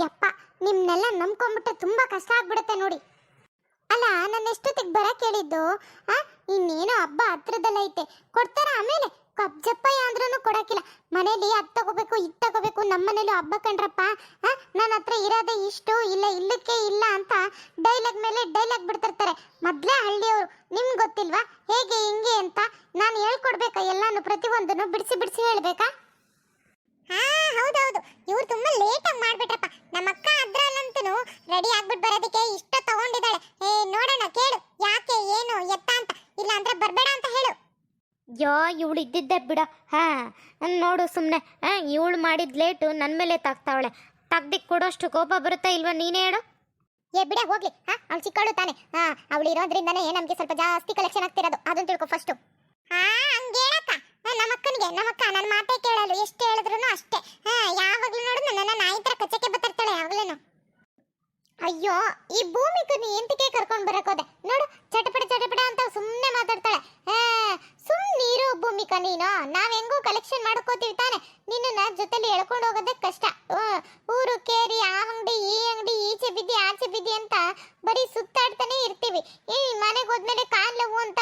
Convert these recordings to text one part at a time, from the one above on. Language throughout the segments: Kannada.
ಯಪ್ಪ, ನಿಮ್ನೆಲ್ಲ ನಂಬ್ಕೊಂಡ್ಬಿಟ್ಟೆ ತುಂಬಾ ಕಷ್ಟ ಆಗ್ಬಿಡುತ್ತೆ ನೋಡಿ. ಅಲ್ಲ ನನ್ನ ಎಷ್ಟೊತ್ತಿಗೆ ಬರಕ್ ಹೇಳಿದ್ದು ಆ, ಇನ್ನೇನೋ ಹಬ್ಬ ಹತ್ರದಲ್ಲೈತೆ ಕೊಡ್ತಾರ ಆಮೇಲೆ? ಕಬ್ಜಪ್ಪಯ್ಯ ಅಂದ್ರೂ ಕೊಡಕ್ಕಿಲ್ಲ. ಮನೇಲಿ ಅದ್ ತಗೋಬೇಕು, ಇದ್ ತಗೋಬೇಕು ನಮ್ಮ ಮನೇಲಿ ಹಬ್ಬ ಕಂಡ್ರಪ್ಪ ನನ್ನ ಹತ್ರ ಇರೋದೇ ಇಷ್ಟು, ಇಲ್ಲ ಇಲ್ಲಕ್ಕೆ ಇಲ್ಲ ಅಂತ ಡೈಲಾಗ್ ಮೇಲೆ ಡೈಲಾಗ್ ಬಿಡ್ತಿರ್ತಾರೆ. ಮೊದ್ಲೇ ಹಳ್ಳಿಯವರು. ನಿಮ್ಗೆ ಗೊತ್ತಿಲ್ವಾ? ಹೇಗೆ, ಹಿಂಗೆ ಅಂತ ನಾನು ಹೇಳ್ಕೊಡ್ಬೇಕಾ ಎಲ್ಲಾನು ಪ್ರತಿಯೊಂದನ್ನು ಬಿಡಿಸಿ ಬಿಡಿಸಿ ಹೇಳ್ಬೇಕಾ? ಹಾ ಹೌದೌದು. ಇವ್ರು ತುಂಬಾ ಲೇಟ್ ಆಗಿ ಮಾಡ್ಬಿಟ್ರಪ್ಪ. ನಮ್ಮ ಅಕ್ಕ ಅದ್ರಲ್ಲಂತೂ ರೆಡಿ ಆಗ್ಬಿಟ್ಟು ಬರೋದಕ್ಕೆ ಇಷ್ಟ ತಗೊಂಡಿದ್ದಾಳೆ. ಏ ನೋಡೋಣ ಕೇಳು. ಯಾಕೆ ಏನು ಎತ್ತ ಅಂತ. ಇಲ್ಲ ಅಂದ್ರೆ ಬರ್ಬೇಡ ಅಂತ ಹೇಳು. ಯೋ ಇವಳು ಇದ್ದಿದ್ದೆ ಬಿಡ. ಹಾ ನೋಡು ಸುಮ್ಮನೆ ಇವಳು ಮಾಡಿದ ಲೇಟು ನನ್ನ ಮೇಲೆ ತಾಗ್ತಾವಳೆ. ತಗ್ದಿಕ್ ಕೊಡೋಷ್ಟು ಕೋಪ ಬರುತ್ತಾ ಇಲ್ವಾ ನೀನೇ ಹೇಳು? ಏ ಬಿಡ ಹೋಗ್ಲಿ. ಹಾ ಅವ್ಳು ಚಿಕ್ಕಳು ತಾನೆ. ಹಾ ಅವಳು ಇರೋದ್ರಿಂದನೇ ನಮಗೆ ಸ್ವಲ್ಪ ಜಾಸ್ತಿ ಕಲೆಕ್ಷನ್ ಆಗ್ತಿರೋದು. ಅದನ್ನು ತಿಳ್ಕೊ ಫಸ್ಟು ಹಾ ಹಂಗೇಳಕ್ಕ ನಮ್ಮ ಅಕ್ಕನಿಗೆ ನಮ್ಮ ಅಕ್ಕ ನನ್ನ ಮಾತೇ ಕೇಳಲು ಎಷ್ಟು ಹೇಳಿದ್ರು ಅಷ್ಟೇ ಹಾ ಯಾವಾಗ್ಲೂ ನೋಡು ನನ್ನ ನಾಯಿ ತರ ಕಚ್ಚಕ್ಕೆ ಬರ್ತಿರ್ತಾಳೆ ಯಾವಾಗ್ಲೂ ಅಯ್ಯೋ ಈ ಭೂಮಿಕನಿ ಎಂತಕ್ಕೆ ಕರ್ಕೊಂಡ್ ಬರಕ್ ಹೋದೆ ನೋಡು ಚಟಪಟ ಚಟಪಟ ಅಂತ ಸುಮ್ಮನೆ ಮಾತಾಡ್ತಾಳೆ ಆ, ಸುಮ್ನೆ ಇರು ಭೂಮಿಕಾ ನೀನು ನಾವ್ ಹೆಂಗೂ ಕಲೆಕ್ಷನ್ ತಾನೆ ನಿನ್ನ ಜೊತೆಲಿ ಎಳ್ಕೊಂಡು ಹೋಗೋದೇ ಕಷ್ಟ. ಊರು ಕೇರಿ, ಆ ಅಂಗಡಿ, ಈ ಅಂಗಡಿ, ಈಚೆ ಬಿದ್ದಿ, ಆಚೆ ಬಿದ್ದಿ ಅಂತ ಬರೀ ಸುತ್ತಾಡ್ತಾನೆ ಇರ್ತೀವಿ. ಈ ಮನೆಗೆ ಹೋದ್ಮೇಲೆ ಕಾಲವು ಅಂತ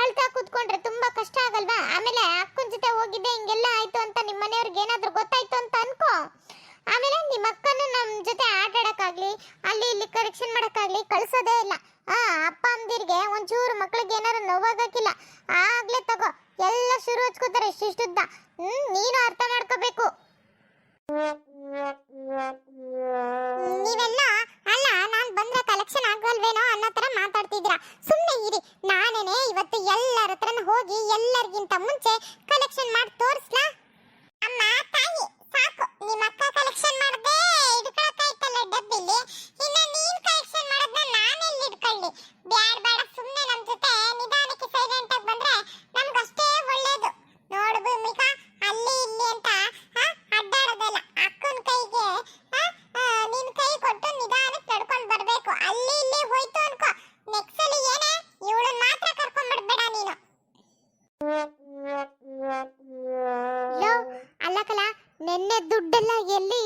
ಹಳ್ತಾ ಕೂತ್ಕೊಂಡ್ರೆ ತುಂಬಾ ಕಷ್ಟ ಆಗಲ್ವಾ? ಆಮೇಲೆ ಅಕ್ಕನ ಜೊತೆ ಹೋಗಿದ್ದೆ, ಹಿಂಗೆಲ್ಲ ಆಯ್ತು ಅಂತ ನಿಮ್ಮ ಮನೆಯವ್ರಿಗೆ ಏನಾದ್ರೂ ಗೊತ್ತಾಯ್ತು ಅಂತ ಅನ್ಕೋ. ಆಮೇಲೆ ನಿಮ್ಮ ಅಕ್ಕನ ನಮ್ ಜೊತೆ ಆಟ ಆಡಕ್ಕಾಗ್ಲಿ ಅಲ್ಲಿ ಇಲ್ಲಿ ಕರೆಕ್ಷನ್ ಮಾಡೋಕ್ಕಾಗ್ಲಿ ಕಳಿಸೋದೇ ಇಲ್ಲ. ಆ, ಅಪ್ಪ ಅಂದಿರ್ಗೆ ಒಂಚೂರು ಮಕ್ಳಿಗೆ ಏನಾರು ನೋವಾಗಕ್ಕಿಲ್ಲ. ಆಗ್ಲೇ ತಗೋ. ಎಲ್ಲ ಶುರು ಹಚ್ಕೋತಾರೆ ಇಷ್ಟಿಷ್ಟುದ್ದ ನೀನು ಅರ್ಥ ಮಾಡ್ಕೋಬೇಕು. ನೀವೆಲ್ಲ ನೆನ್ನೆ ದುಡ್ಡೆಲ್ಲ ಎಲ್ಲಿ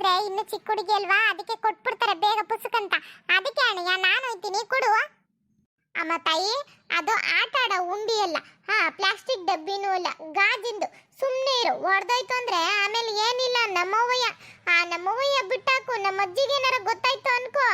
ನೋಡಿದ್ರೆ ಇನ್ನು ಚಿಕ್ಕ ಹುಡುಗಿ ಅಲ್ವಾ? ಅದಕ್ಕೆ ಕೊಟ್ಬಿಡ್ತಾರೆ ಬೇಗ ಪುಸ್ತಕಂತ ಅದಕ್ಕೆ ಅಣ್ಣಯ್ಯ, ನಾನು ಹೋಯ್ತೀನಿ ಕೊಡು. ಅಮ್ಮ ತಾಯಿ, ಅದು ಆಟ ಆಡೋ ಉಂಡಿ ಅಲ್ಲ. ಹಾ, ಪ್ಲಾಸ್ಟಿಕ್ ಡಬ್ಬಿನೂ ಅಲ್ಲ. ಗಾಜಿಂದು. ಸುಮ್ಮನೆ ಇರು. ಹೊಡೆದೋಯ್ತು ಅಂದ್ರೆ ಆಮೇಲೆ ಏನಿಲ್ಲ ನಮ್ಮವ್ವಯ್ಯ ಆ ನಮ್ಮವ್ವಯ್ಯ ಬಿಟ್ಟಾಕು. ನಮ್ಮ ಅಜ್ಜಿಗೆ ಏನಾರ ಗೊತ್ತಾಯ್ತು ಅನ್ಕೋ.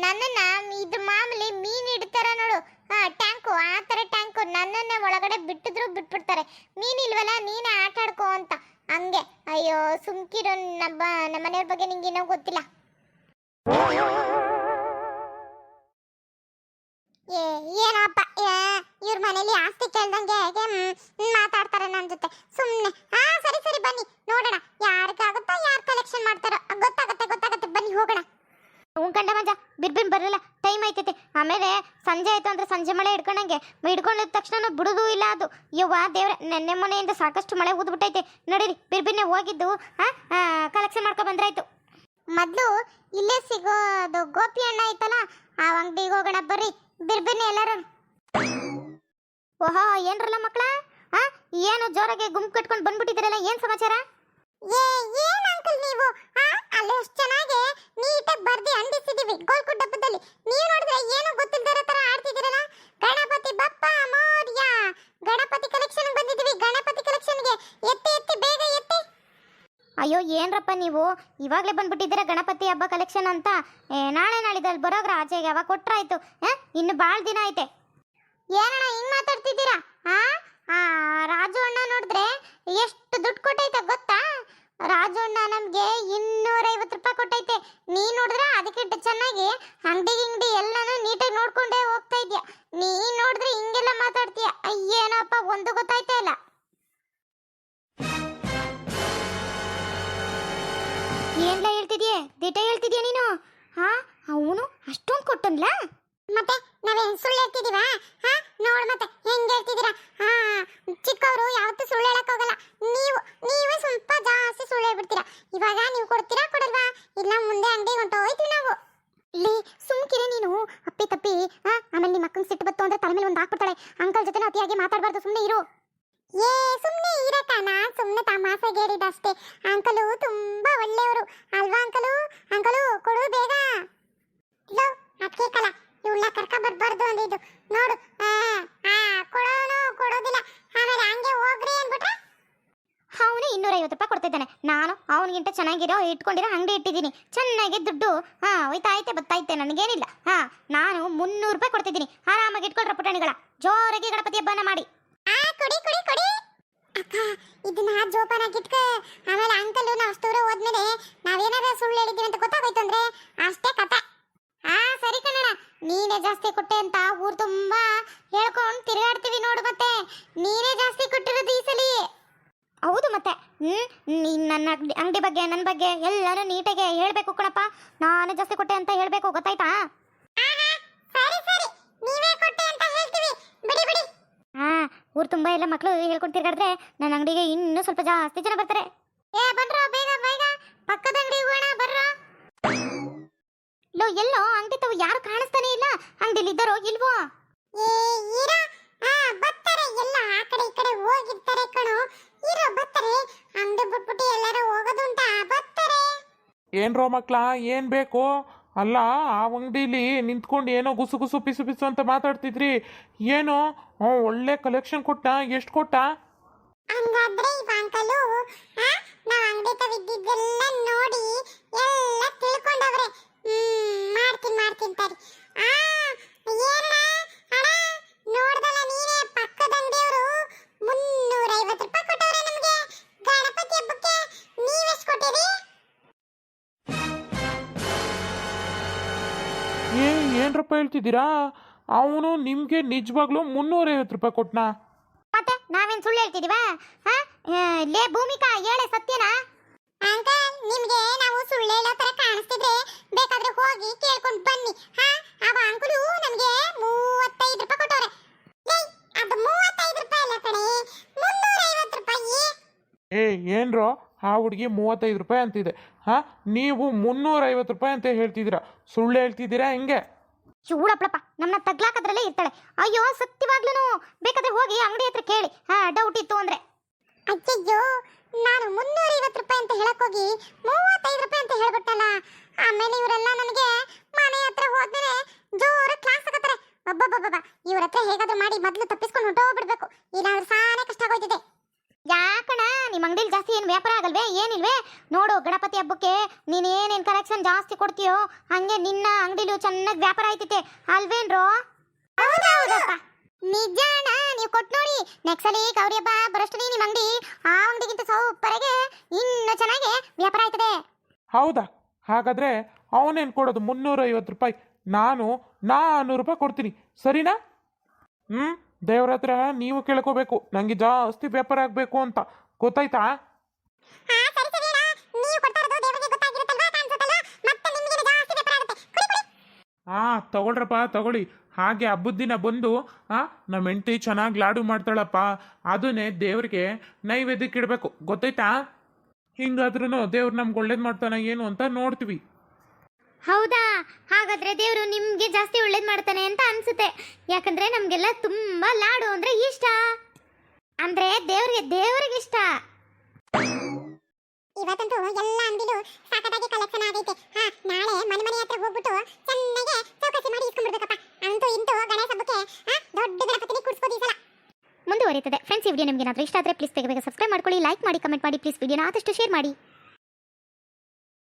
ನನ್ನನ್ನ ಇದು ಮಾಮೂಲಿ ಮೀನ್ ಇಡ್ತಾರ ನೋಡು. ಹಾ, ಟ್ಯಾಂಕು. ಆ ಥರ ಟ್ಯಾಂಕು ನನ್ನನ್ನೇ ಒಳಗಡೆ ಬಿಟ್ಟಿದ್ರು ಬಿಟ್ಬಿಡ್ತಾರೆ. ಮೀನ್ ಇಲ್ವಲ್ಲ, ನೀನೇ ಆಟ ಆಡ್ಕೋ ಅಂತ. ಹಂಗೆ. ಅಯ್ಯೋ, ಸುಮ್ಕಿರೋ ನಮ್ಮ ನಮ್ಮ ಮನೆಯವ್ರ ಬಗ್ಗೆ ನಿಂಗೆ ಏನೋ ಗೊತ್ತಿಲ್ಲ. ಏ, ಏನಪ್ಪ ಇವ್ರ ಮನೇಲಿ ಆಸ್ತಿ ಕೇಳ್ದಂಗೆ ಹೇಗೆ ಹ್ಮ್, ಮಾತಾಡ್ತಾರೆ ನನ್ನ ಜೊತೆ ಸುಮ್ಮನೆ ಹಾ ಸರಿ ಸರಿ ಬನ್ನಿ ನೋಡೋಣ ಯಾರಿಗಾಗುತ್ತೋ ಯಾರು ಕಲೆಕ್ಷನ್ ಮಾಡ್ತಾರೋ ಗೊತ್ತಾಗತ್ತೆ ಗೊತ್ತಾಗತ್ತೆ ಬನ್ನಿ ಹೋಗೋಣ ಹ್ಞೂ ಕಂಡ ಮಂಜ ಬಿರ್ಬಿನ್ ಬರಲಿಲ್ಲ ಟೈಮ್ ಆಯ್ತೈತೆ ಆಮೇಲೆ ಸಂಜೆ ಆಯ್ತು ಅಂದ್ರೆ ಸಂಜೆ ಮಳೆ ಹಿಡ್ಕೊಂಡಂಗೆ ಹಿಡ್ಕೊಂಡಿದ ತಕ್ಷಣ ಬಿಡುದು ಇಲ್ಲ ಅದು. ಯವ್ವ ದೇವ್ರೆ ನೆನ್ನೆ ಮನೆಯಿಂದ ಸಾಕಷ್ಟು ಮಳೆ ಊದ್ಬಿಟ್ಟೈತೆ ನಡೀರಿ ಬಿರ್ಬಿನ್ನೆ ಹೋಗಿದ್ದು ಹಾಂ ಕಲೆಕ್ಷನ್ ಮಾಡ್ಕೊ ಬಂದ್ರಾಯ್ತು. ಮೊದಲು ಇಲ್ಲೇ ಸಿಗೋದು ಗೋಪಿ ಅಣ್ಣ ಐತಲ್ಲ ಆ ಅಂಗಡಿಗೆ ಹೋಗೋಣ ಬರ್ರಿ ಬಿರ್ಬಿನ್ನೆ ಎಲ್ಲರೂ. ಓಹೋ ಏನ್ರಲ್ಲ ಮಕ್ಕಳ ಹಾ ಏನು ಜೋರಾಗಿ ಗುಂಪು ಕಟ್ಕೊಂಡು ಬಂದ್ಬಿಟ್ಟಿದ್ರಲ್ಲ ಏನು ಸಮಾಚಾರ? ಏ ಏನ್ ಅಂಕಲ್ ನೀವು? ಆ ಅಲ್ಲಿ ಎಷ್ಟು ಚೆನ್ನಾಗಿ ನೀಟಾಗಿ ಬರ್ದಿ ಅಂಟಿಸಿದೀವಿ. ಗೋಲ್ಕುಟ್ ಡಬ್ಬದಲ್ಲಿ ನೀವು ನೋಡಿದ್ರೆ ಏನು ಗೊತ್ತಿಲ್ದಿರೋ ತರ ಆಡ್ತಿದ್ದೀರಲ್ಲ? ಗಣಪತಿ ಬಪ್ಪ ಮೋರ್ಯ ಗಣಪತಿ ಕಲೆಕ್ಷನ್ ಬಂದಿದ್ದೀವಿ. ಗಣಪತಿ ಕಲೆಕ್ಷನ್ಗೆ ಎತ್ತಿ ಎತ್ತಿ ಬೇಗ ಎತ್ತಿ. ಅಯ್ಯೋ ಏನ್ರಪ್ಪ ನೀವು? ಇವಾಗಲೇ ಬಂದ್ಬಿಟ್ಟಿದ್ದೀರ ಗಣಪತಿ ಹಬ್ಬ ಕಲೆಕ್ಷನ್ ಅಂತ? ಏ, ನಾಳೆ ನಾಳಿದಲ್ಲಿ ಬರೋಗ್ರ ಆಚೆಗೆ. ಯಾವಾಗ ಕೊಟ್ರಾಯ್ತು. ಇನ್ನು ಭಾಳ ದಿನ ಐತೆ. ಏನಣ್ಣ ಹಿಂಗ್ ಮಾತಾಡ್ತಿದ್ದೀರಾ? ಆ? ಆ ರಾಜು ಅಣ್ಣ ನೋಡಿದ್ರೆ ಎಷ್ಟು ದುಡ್ಡು ಕೊಟ್ಟೈತೆ ಗೊತ್ತಾ? ರಾಜು ಅಣ್ಣ ನಮ್ಗೆ ಇನ್ನೂರೈವತ್ತು ರೂಪಾಯಿ ನೀ ನೋಡಿದ್ರೆ ಅದಕ್ಕಿಂತ ಚೆನ್ನಾಗಿ ಅಂಗಡಿ ಗಿಂಗಡಿ ಎಲ್ಲಾನು ನೀಟಾಗಿ ನೋಡ್ಕೊಂಡೇ ಹೋಗ್ತಾ ಇದ್ಯಾ? ನೀ ನೋಡಿದ್ರೆ ಹಿಂಗೆಲ್ಲ ಮಾತಾಡ್ತೀಯ? ಅಯ್ಯೇನಪ್ಪ, ಒಂದು ಗೊತ್ತಾಯ್ತಾ ಇಲ್ಲ. ದಿಟ ಹೇಳ್ತಿದ್ಯಾ ನೀನು? ಹಾ, ಅವನು ಅಷ್ಟೊಂದು ಕೊಟ್ಟನ್ಲ? ಮತ್ತೆ ನಾವೇನ್ ಸುಳ್ಳು ಹೇಳ್ತಿದೀವಾ? ಹಾ? ನೋಡ್ ಮತ್ತೆ, ಹೆಂಗ್ ಹೇಳ್ತಿದೀರಾ? ಹಾ, ಚಿಕ್ಕವರು ಯಾವತ್ತೂ ಸುಳ್ಳು ಹೇಳಕ್ ಹೋಗಲ್ಲ. ನೀವು, ನೀವೇ ಸ್ವಲ್ಪ ಜಾಸ್ತಿ ಸುಳ್ಳು ಹೇಳ್ಬಿಡ್ತೀರಾ. ಇವಾಗ ನೀವು ಕೊಡ್ತೀರಾ, ಕೊಡಲ್ವಾ? ಇಲ್ಲ, ಮುಂದೆ ಅಂಗಡಿ ಹೊಂಟೋಯ್ತೀವಿ ನಾವು. ಇಲ್ಲಿ ಸುಮ್ಕಿರೆ ನೀನು. ಅಪ್ಪಿ ತಪ್ಪಿ, ಹಾ? ಆಮೇಲೆ ನಿಮ್ಮ ಅಕ್ಕನ ಸಿಟ್ಟು ಬತ್ತು ಅಂದ್ರೆ ತಲೆ ಮೇಲೆ ಒಂದು ಹಾಕ್ಬಿಡ್ತಾಳೆ. ಅಂಕಲ್ ಜೊತೆ ಅತಿಯಾಗಿ ಮಾತಾಡಬಾರ್ದು ಸುಮ್ಮನೆ ಇರು. ಏ ಸುಮ್ಮನೆ ಇರಕ್ಕ ನಾನ್ ಸುಮ್ಮನೆ ತಮಾಷೆ ಹೇಳಿದಷ್ಟೇ ಅಂಕಲು ತುಂಬಾ ಒಳ್ಳೆಯವರು. ಅಲ್ವಾ ಅಂಕಲು? ಅಂಕಲು, ಕೊಡು ಬೇಗ. ಲೋ ಅದಕ್ಕೆ ಇವಳ ಕರ್ಕ ಬರ್ಬಾರ್ದು ಅಂದಿದ್ದು ನೋಡು. ಆ ಆ ಕೊಡೋನು ಕೊಡೋದಿಲ್ಲ. ಆಮೇಲೆ ಹಂಗೆ ಹೋಗ್ರಿ ಅಂದ್ಬಿಟ್ರೆ? ಅವನು ಇನ್ನೂರೈವತ್ತು ರೂಪಾಯಿ ಕೊಡ್ತಿದ್ದಾನೆ. ನಾನು ಅವನಿಗಿಂತ ಚೆನ್ನಾಗಿರೋ ಇಟ್ಕೊಂಡಿರೋ ಅಂಗಡಿ ಇಟ್ಟಿದ್ದೀನಿ. ಚೆನ್ನಾಗಿ ದುಡ್ಡು ಹಾ ಐತೆ ಬತ್ತೈತೆ ನನಗೇನಿಲ್ಲ. ಹಾ ನಾನು ಮುನ್ನೂರು ರೂಪಾಯಿ ಕೊಡ್ತಿದ್ದೀನಿ. ಆರಾಮಾಗಿ ಇಟ್ಕೊಳ್ರ ಪುಟಾಣಿಗಳ. ಜೋರಾಗಿ ಗಣಪತಿ ಹಬ್ಬನ ಮಾಡಿ. ಆ ಕೊಡಿ ಕೊಡಿ ಕೊಡಿ. ಅಕ್ಕ ಇದನ್ನ ಜೋಪಾನಾಗಿ ಇಟ್ಕ. ಆಮೇಲೆ ಅಂಕಲ್ ನಾವು ಅಷ್ಟು ದೂರ ಹೋದ್ಮೇಲೆ ನಾವೇನಾರ ಸುಳ್ಳು ಹೇಳಿದ್ದೀವಿ ಅಂತ ಗೊತ್ತಾಗೋಯ್ತು ಅಂದ್ರೆ ಅಷ್ಟೇ ಕಣಣ ನೀನೇ ಜಾಸ್ತಿ ಕೊಟ್ಟೆ ಅಂತ ಊರು ತುಂಬಾ ಹೇಳ್ಕೊಂಡು ತಿರುಗಾಡ್ತೀವಿ ನೋಡು ಮತ್ತೆ. ನೀನೇ ಜಾಸ್ತಿ ಕೊಟ್ಟಿರೋದು ಈ ಸಲಿ. ಹೌದು ಮತ್ತೆ. ಹ್ಮ್ ನೀನ್ ನನ್ನ ಅಂಗಡಿ ಬಗ್ಗೆ ನನ್ನ ಬಗ್ಗೆ ಎಲ್ಲಾನು ನೀಟಾಗಿ ಹೇಳ್ಬೇಕು ಕಣಪ್ಪ. ನಾನು ಜಾಸ್ತಿ ಕೊಟ್ಟೆ ಅಂತ ಹೇಳ್ಬೇಕು ಗೊತ್ತಾಯ್ತಾ? ಆಹಾ, ಸರಿ ಸರಿ. ನೀವೇ ಕೊಟ್ಟೆ ಅಂತ ಹೇಳ್ತೀವಿ. ಬಿಡಿ ಬಿಡಿ. ಹಾ ಊರು ತುಂಬಾ ಎಲ್ಲ ಮಕ್ಕಳು ಹೇಳ್ಕೊಂಡು ತಿರ್ಗಾಡಿದ್ರೆ ನನ್ನ ಅಂಗಡಿಗೆ ಇನ್ನೂ ಸ್ವಲ್ಪ ಜಾಸ್ತಿ ಜನ ಬರ್ತಾರೆ. ಏ ಬನ್ರೋ ಬೇಗ ಬೇಗ. ಪಕ್ಕದ ಅಂಗಡಿ ಹೋಗೋಣ ಬರ್ರೋ. ಲೋ ಎಲ್ಲೋ ಅಂಗಡಿ ತವ ಯಾರು ಕಾಣಿಸ್ತಾನೆ ಇಲ್ಲ. ಅಂಗಡಿಲಿ ಇದ್ದಾರೋ ಇಲ್ವೋ? ಏ ಇರಾ? ಆ ಬತ್ತರೆ ಎಲ್ಲ ಆ ಕಡೆ ಈ ಕಡೆ ಹೋಗಿರ್ತಾರೆ ಕಣೋ. ಇರೋ ಬರ್ತಾರೆ. ಅಂಗಡಿ ಬಿಟ್ಬಿಟ್ಟು ಎಲ್ಲಾರು ಬತ್ತರೆ ಏನ್ ಏನ್ರೋ ಮಕ್ಳ ಏನು ಬೇಕು? ಅಲ್ಲ ಆ ಅಂಗಡಿಲಿ ನಿಂತ್ಕೊಂಡು ಏನೋ ಗುಸು ಗುಸು ಪಿಸು ಪಿಸು ಅಂತ ಮಾತಾಡ್ತಿದ್ರಿ. ಏನು? ಹ್ಞೂ ಒಳ್ಳೆ ಕಲೆಕ್ಷನ್ ಕೊಟ್ಟ ಎಷ್ಟು ಕೊಟ್ಟ ಹಂಗಾದ್ರೆ ಈ ಅಂಕಲು ನಾವು ಅಂಗಡಿ ತವಿದ್ದಿದ್ದೆಲ್ಲ ನೋಡಿ ಎಲ್ಲ ತಿಳ್ಕೊಂಡವ್ರೆ. ಹ್ಮ್ ಮಾಡ್ತೀನಿ ಮಾಡ್ತೀನಿ ತಡಿ. ಆ ಏನಣ್ಣ? ಅಣ್ಣ ನೋಡ್ದಲ್ಲ ನೀನೇ ಪಕ್ಕದ ಅಂಗಡಿಯವರು? ಮುನ್ನೂರ ಐವತ್ತು ರೂಪಾಯಿ ಕೊಟ್ಟವ್ರೆ ನಮ್ಗೆ. ಗಣಪತಿ ಹಬ್ಬಕ್ಕೆ ನೀವೆಷ್ಟು ಕೊಟ್ಟಿರಿ? ಏ ಏನ್ರಪ್ಪ ಹೇಳ್ತಿದ್ದೀರಾ? ಅವನು ನಿಮಗೆ ನಿಜವಾಗ್ಲೂ ಮುನ್ನೂರೈವತ್ತು ರೂಪಾಯಿ ಕೊಟ್ನಾ? ಮತ್ತೆ ನಾವೇನ್ ಸುಳ್ಳು ಹೇಳ್ತಿದೀವಾ? ಹಾ? ಲೇ ಭೂಮಿಕಾ ಹೇಳೆ ಸತ್ಯನಾ? ಅಂಕಲ್ ನಿಮಗೆ ನಾವು ಸುಳ್ಳು ಹೇಳೋ ತರ ಕಾಣಿಸ್ತಿದ್ರೆ ಬೇಕಾದ್ರೆ ಹೋಗಿ ಕೇಳ್ಕೊಂಡು ಬನ್ನಿ. ಹಾ? ಅವ ಅಂಕಲು ನಮ್ಗೆ ಮೂವತ್ತೈದು ರೂಪಾಯಿ ಕೊಟ್ಟವ್ರೆ. ಅದು ಮೂವತ್ತೈದು ರೂಪಾಯಿ ಅಲ್ಲ ಕಣೆ ಮುನ್ನೂರ ಐವತ್ತು ರೂಪಾಯಿ. ಏ ಏನ್ರೋ? ಆ ಹುಡುಗಿ ಮೂವತ್ತೈದು ರೂಪಾಯಿ ಅಂತಿದೆ. ಹಾ? ನೀವು ಮುನ್ನೂರೈವತ್ತು ರೂಪಾಯಿ ಅಂತ ಹೇಳ್ತಿದ್ದೀರಾ? ಸುಳ್ಳು ಹೇಳ್ತಿದ್ದೀರಾ ಹೆಂಗೆ? ಚೂಡಪ್ಪಳಪ್ಪ ನನ್ನ ತಗ್ಲಾಕದ್ರಲ್ಲೇ ಇರ್ತಾಳೆ. ಅಯ್ಯೋ ಸತ್ಯವಾಗ್ಲೂ ಬೇಕಾದ್ರೆ ಹೋಗಿ ಅಂಗಡಿ ಹತ್ರ ಕೇಳಿ. ಹಾ ಡೌಟ್ ಇತ್ತು ಅಂದ್ರೆ. ಅಯ್ಯಯ್ಯೋ ನಾನು ಮುನ್ನೂರ ಐವತ್ತು ರೂಪಾಯಿ ಅಂತ ಹೇಳಕ್ ಹೋಗಿ ಮೂವತ್ತೈದು ರೂಪಾಯಿ ಅಂತ ಹೇಳ್ಬಿಟ್ಟಲ್ಲ. ಆಮೇಲೆ ಇವರೆಲ್ಲ ನನಗೆ ಮನೆ ಹತ್ರ ಹೋದ್ಮೇಲೆ ಜೋರ ಕ್ಲಾಸ್ ಆಗತ್ತಾರೆ ಒಬ್ಬೊಬ್ಬೊಬ್ಬ ಇವ್ರ ಹತ್ರ ಹೇಗಾದ್ರೂ ಮಾಡಿ ಮೊದಲು ತಪ್ಪಿಸ್ಕೊಂಡು ಹೊಂಟೋಗ್ಬಿಡ್ಬೇಕು ಇಲ್ಲಾಂದ್ರೆ ಸಾನೇ ಕಷ್ಟ ಆಗೋಯ್ತಿದೆ. ಯಾಕಣ ನಿಮ್ಮ ಅಂಗಡಿಲಿ ಜಾಸ್ತಿ ಏನು ವ್ಯಾಪಾರ ಆಗಲ್ವೇ? ಏನಿಲ್ವೇ? ನೋಡು ಗಣಪತಿ ಹಬ್ಬಕ್ಕೆ ನೀನು ಏನೇನು ಕಲೆಕ್ಷನ್ ಜಾಸ್ತಿ ಕೊಡ್ತೀಯೋ ಹಂಗೆ ನಿನ್ನ ಅಂಗಡಿಲೂ ಚೆನ್ನಾಗಿ ವ್ಯಾಪಾರ ಆಯ್ತೈತೆ. ಅಲ್ವೇನ್ರೋ? ಹೌದೌದಪ್ಪ ನಿಜಾಣ ನೀವು ಕೊಟ್ ನೋಡಿ. ನೆಕ್ಸ್ಟ್ ಅಲ್ಲಿ ಗೌರಿ ಹಬ್ಬ ಬರೋಷ್ಟರಲ್ಲಿ ನಿಮ್ಮ ಅಂಗಡಿ ಆ ಅಂಗಡಿಗಿಂತ ಸೂಪರಾಗೆ ಇನ್ನು ಚೆನ್ನಾಗಿ ವ್ಯಾಪಾರ ಆಯ್ತದೆ. ಹೌದಾ? ಹಾಗಾದರೆ ಅವನೇನು ಕೊಡೋದು? ಮುನ್ನೂರೈವತ್ತು ರೂಪಾಯಿ. ನಾನು ನಾನ್ನೂರು ರೂಪಾಯಿ ಕೊಡ್ತೀನಿ. ಸರಿನಾ? ಹ್ಞೂ ದೇವ್ರ ಹತ್ರ ನೀವು ಕೇಳ್ಕೋಬೇಕು. ನನಗೆ ಜಾಸ್ತಿ ವ್ಯಾಪಾರ ಆಗಬೇಕು ಅಂತ. ಗೊತ್ತಾಯ್ತಾ ಹಾ ಸರಿ ಸರಿ ಅಣ್ಣ ನೀವು ಕೊಡ್ತಾ ಇರೋದು ದೇವರಿಗೆ ಗೊತ್ತಾಗಿರುತ್ತಲ್ವಾ ಕಾಣಿಸುತ್ತಲ್ಲ ಮತ್ತೆ ನಿಮಗೆ ಜಾಸ್ತಿ ವ್ಯಾಪಾರ ಆಗುತ್ತೆ ಕುಡಿ ಕುಡಿ ಹಾಂ ತಗೊಳ್ರಪ್ಪ ತಗೊಳ್ಳಿ. ಹಾಗೆ ಹಬ್ಬದ ದಿನ ಬಂದು ಆ ನಮ್ಮ ಹೆಂಡತಿ ಚೆನ್ನಾಗಿ ಲಾಡು ಮಾಡ್ತಾಳಪ್ಪ. ಅದನ್ನೇ ದೇವ್ರಿಗೆ ನೈವೇದ್ಯಕ್ಕೆ ಇಡಬೇಕು. ಗೊತ್ತಾಯ್ತಾ? ಹಿಂಗಾದ್ರೂ ದೇವ್ರು ನಮ್ಗೆ ಒಳ್ಳೇದು ಮಾಡ್ತಾನೆ ಏನು ಅಂತ ನೋಡ್ತೀವಿ. ಹೌದಾ? ಹಾಗಾದ್ರೆ ದೇವರು ನಿಮ್ಗೆ ಜಾಸ್ತಿ ಒಳ್ಳೇದು ಮಾಡ್ತಾನೆ ಅಂತ ಅನ್ಸುತ್ತೆ. ಯಾಕಂದ್ರೆ ನಮ್ಗೆಲ್ಲ ತುಂಬಾ ಲಾಡು ಅಂದ್ರೆ ಇಷ್ಟ. ಅಂದ್ರೆ ದೇವ್ರಿಗೆ ದೇವ್ರಿಗೆ ಇಷ್ಟ ಇವತ್ತಂತೂ ಎಲ್ಲ ವಿಡಿಯೋ ನಿಮಗೆ ಏನಾದರೂ ಇಷ್ಟ ಆದರೆ ಪ್ಲೀಸ್ ಬೇಗ ಬೇಗ ಸಬ್ಸ್ಕ್ರೈಬ್ ಮಾಡ್ಕೊಳ್ಳಿ ಲೈಕ್ ಮಾಡಿ ಕಮೆಂಟ್ ಮಾಡಿ ಪ್ಲೀಸ್ ವಿಡಿಯೋನ ಆದಷ್ಟು ಶೇರ್ ಮಾಡಿ.